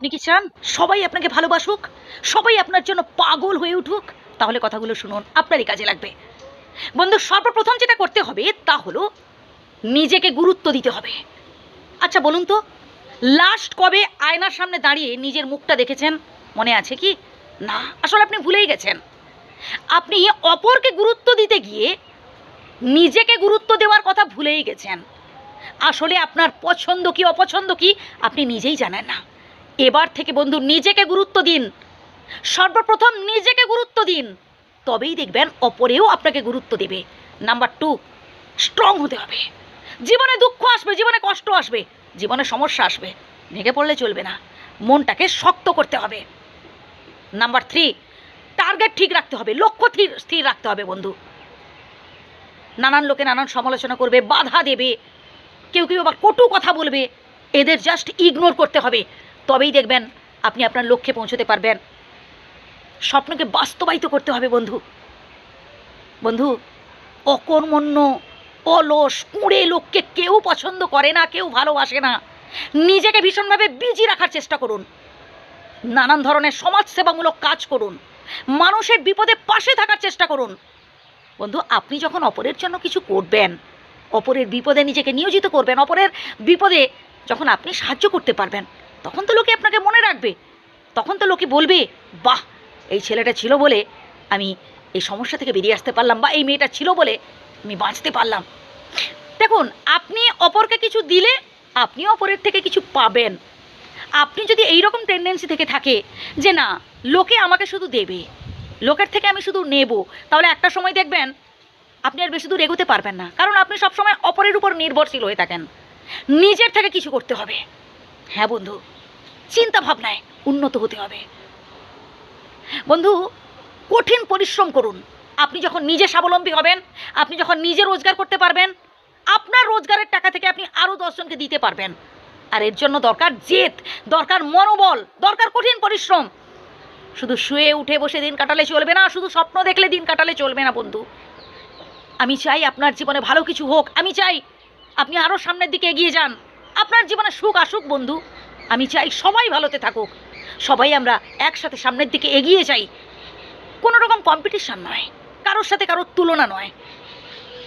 আপনি কি চান? সবাই আপনাকে ভালোবাসুক, সবাই আপনার জন্য পাগল হয়ে উঠুক। তাহলে কথাগুলো শুনুন, আপনারই কাজে লাগবে। বন্ধু, সর্বপ্রথম যেটা করতে হবে তা হলো নিজেকে গুরুত্ব দিতে হবে। আচ্ছা বলুন তো লাস্ট কবে আয়নার সামনে দাঁড়িয়ে নিজের মুখটা দেখেছেন? মনে আছে কি? না, আসলে আপনি ভুলেই গেছেন। আপনি অপরকে গুরুত্ব দিতে গিয়ে নিজেকে গুরুত্ব দেওয়ার কথা ভুলেই গেছেন। আসলে আপনার পছন্দ কি, অপছন্দ কি, আপনি নিজেই জানেন না। এবার থেকে বন্ধু নিজেকে গুরুত্ব দিন। সর্বপ্রথম নিজেকে গুরুত্ব দিন। তবেই দেখবেন অপরেও আপনাকে গুরুত্ব দেবে। নাম্বার টু স্ট্রং হতে হবে। জীবনে দুঃখ আসবে, জীবনে কষ্ট আসবে, জীবনে সমস্যা আসবে, ভেঙে পড়লে চলবে না। মনটাকে শক্ত করতে হবে। নাম্বার থ্রি টার্গেট ঠিক রাখতে হবে, লক্ষ্য স্থির স্থির রাখতে হবে বন্ধু। নানান লোকে নানান সমালোচনা করবে, বাধা দেবে। কেউ কেউ আবার কটু কথা বলবে। এদের জাস্ট ইগনোর করতে হবে। তবেই দেখবেন আপনি আপনার লক্ষ্যে পৌঁছতে পারবেন। স্বপ্নকে বাস্তবায়িত করতে হবে বন্ধু। বন্ধু, অকর্মণ্য, অলস, কুঁড়ে লোককে কেউ পছন্দ করে না, কেউ ভালোবাসে না। নিজেকে ভীষণভাবে বিজি রাখার চেষ্টা করুন। নানান ধরনের সমাজসেবামূলক কাজ করুন। মানুষের বিপদে পাশে থাকার চেষ্টা করুন। বন্ধু, আপনি যখন অপরের জন্য কিছু করবেন, অপরের বিপদে নিজেকে নিয়োজিত করবেন, অপরের বিপদে যখন আপনি সাহায্য করতে পারবেন তখন তো লোকে আপনাকে মনে রাখবে। তখন তো লোকে বলবে, বাহ, এই ছেলেটা ছিল বলে আমি এই সমস্যা থেকে বেরিয়ে আসতে পারলাম বা এই মেয়েটা ছিল বলে আমি বাঁচতে পারলাম। দেখুন, আপনি অপরকে কিছু দিলে আপনি অপরের থেকে কিছু পাবেন। আপনি যদি এই রকম টেন্ডেন্সি থেকে থাকে যে না, লোকে আমাকে শুধু দেবে, লোকের থেকে আমি শুধু নেব, তাহলে একটা সময় দেখবেন আপনি আর বেশি দূর এগোতে পারবেন না। কারণ আপনি সবসময় অপরের উপর নির্ভরশীল হয়ে থাকেন। নিজের থেকে কিছু করতে হবে। হ্যাঁ বন্ধু চিন্তা ভাবনায় উন্নত হতে হবে। বন্ধু, কঠিন পরিশ্রম করুন। আপনি যখন নিজে স্বাবলম্বী হবেন, আপনি যখন নিজে রোজগার করতে পারবেন, আপনার রোজগারের টাকা থেকে আপনি আরও দশজনকে দিতে পারবেন। আর এর জন্য দরকার জেদ, দরকার মনোবল, দরকার কঠিন পরিশ্রম। শুধু শুয়ে উঠে বসে দিন কাটালে চলবে না, শুধু স্বপ্ন দেখলে দিন কাটালে চলবে না বন্ধু। আমি চাই আপনার জীবনে ভালো কিছু হোক, আমি চাই আপনি আরও সামনের দিকে এগিয়ে যান। আপনার জীবনে সুখ আসুক, বন্ধু। আমি চাই সবাই ভালোতে থাকুক। সবাই আমরা একসাথে সামনের দিকে এগিয়ে যাই। কোনো রকম কম্পিটিশন নয়। কারোর সাথে কারোর তুলনা নয়।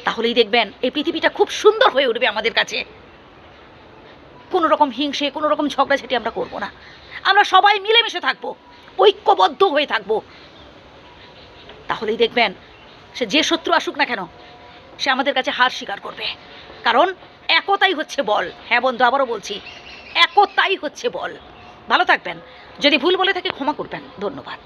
তাহলেই দেখবেন এই পৃথিবীটা খুব সুন্দর হয়ে উঠবে আমাদের কাছে। কোনো রকম হিংসে, কোনো রকম ঝগড়াঝাটি আমরা করব না। আমরা সবাই মিলেমিশে থাকব, ঐক্যবদ্ধ হয়ে থাকব। তাহলেই দেখবেন সে যে শত্রু আসুক না কেন, সে আমাদের কাছে হার স্বীকার করবে। কারণ একতাই হচ্ছে বল। হ্যাঁ বন্ধু, আবারও বলছি, একতাই হচ্ছে বল। ভালো থাকবেন। যদি ভুল বলে থাকে ক্ষমা করবেন। ধন্যবাদ।